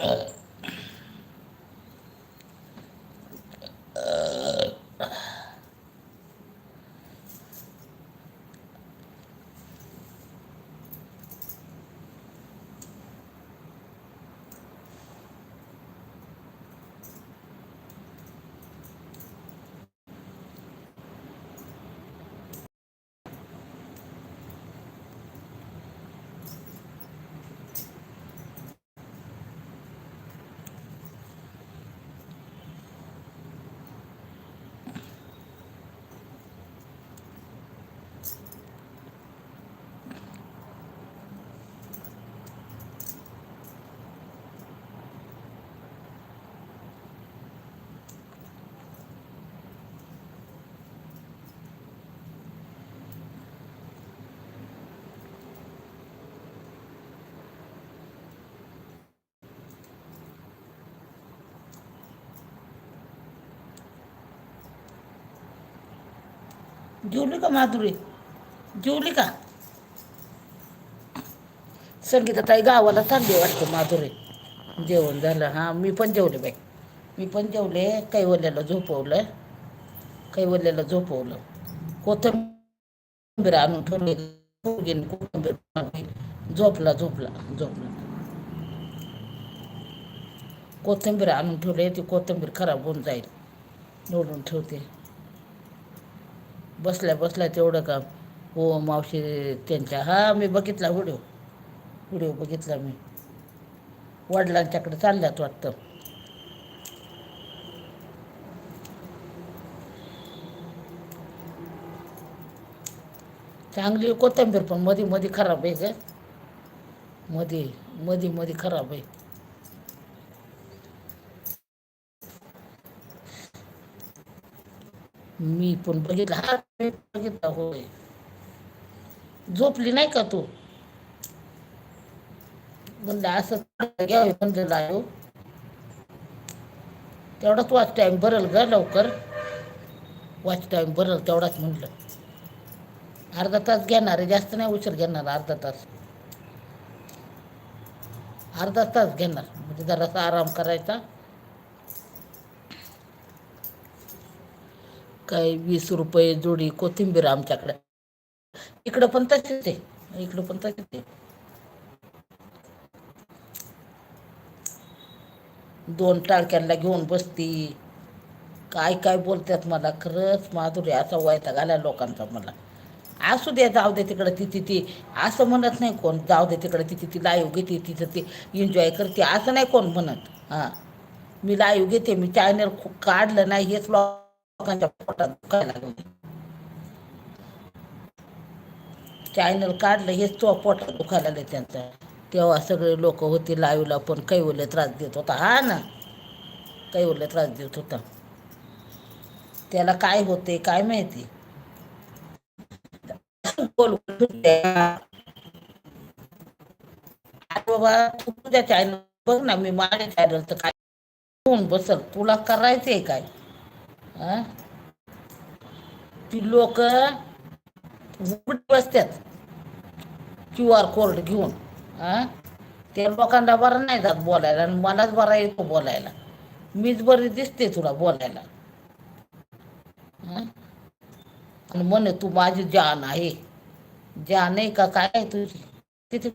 Uh. जेवली का माधुरी? जेवली का? संगीता ताई गावाला चालली वाटतं माधुरी. जेवण झालं. हां मी पण जेवले बाई. मी पण जेवले. कैवल्याला झोपवलं. कैवल्याला झोपवलं. कोथंबीर आणून ठेवले. कोथंबीर कोथिंबीर झोपला झोपला झोपला. कोथिंबीर आणून ठेवले. ती कोथिंबीर खराब होऊन जाईल. निवडून ठेवते. बसल्या बसल्या तेवढं काम. हो मावशी त्यांच्या हा मी बघितला व्हिडिओ. व्हिडिओ बघितला मी. वडिलांच्याकडे चालल्यात वाटतं. चांगली कोथिंबीर पण मध्ये मध्ये खराब आहे का मध्ये मध्ये मध्ये खराब आहे. मी पण बघितला हा बघितला होय. झोपली नाही का तू? म्हणलं असं घ्यावे म्हणजे तेवढाच वॉच टाईम भरल ग लवकर. वॉच टाईम भरल तेवढाच म्हटलं अर्धा तास घेणार आहे जास्त नाही उशीर घेणार अर्धा तास. अर्धा तास घेणार म्हणजे जरासा आराम करायचा. काही वीस रुपये जोडी कोथिंबीर आमच्याकडे. इकडं पण तसेच आहे. इकडं पण तसेच आहे. दोन टाळक्यांना घेऊन बसती. काय काय बोलतात मला खरंच माधुरी असा वयता घाला लोकांचा मला. असू दे जाऊ दे तिकडं ती ती ती. असं म्हणत नाही कोण. जाऊ दे तिकडं ती ती लाईव्ह घेते तिथं ती एन्जॉय करते. असं नाही कोण म्हणत. हां. मी लाईव्ह घेते. मी चॅनल काढलं नाही. हेच लोकांच्या पोटात दुखायला चॅनल काढलं हेच तो पोटात दुखायला लागले त्यांचं. तेव्हा सगळे लोक होते लाईव्हला पण कैवले त्रास देत होता. हा ना. कैवले त्रास देत होता. त्याला काय होते काय माहिती? बोल बाबा तू तुझ्या चॅनल बघ ना मी माझ्या चॅनल तर काय होऊन बसल? तुला करायचंय काय? ती लोक बसतात क्यू आर कोड घेऊन त्या लोकांना बरं नाही जात बोलायला आणि मलाच बरा येतो बोलायला. मीच बरी दिसते तुला बोलायला. आणि म्हणे तू माझी जान आहे. जान आहे का? काय आहे तुझी? तिथे